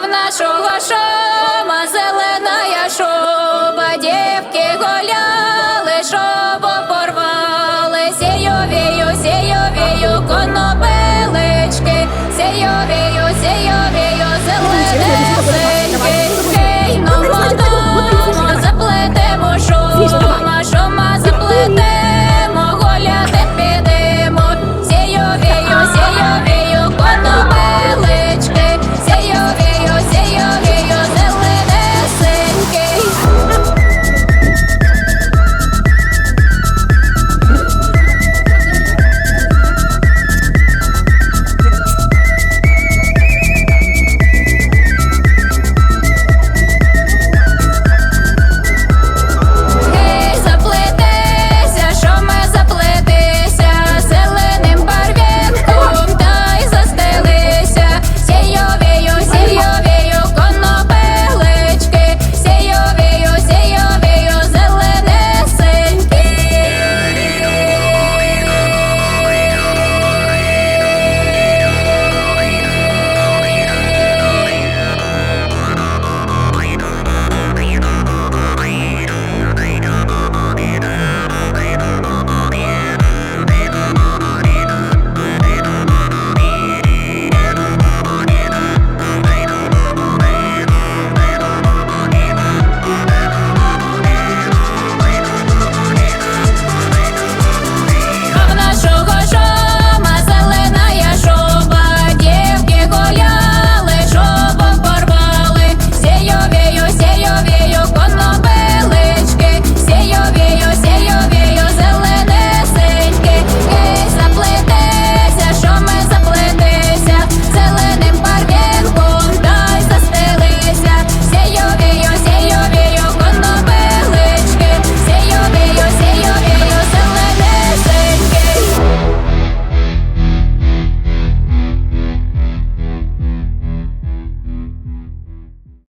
в нашого шома, зелена я шоба, дівки гуляли, шобо порвали, сійовію, сійовію, конопелички, сійовію, сійовію, зелене.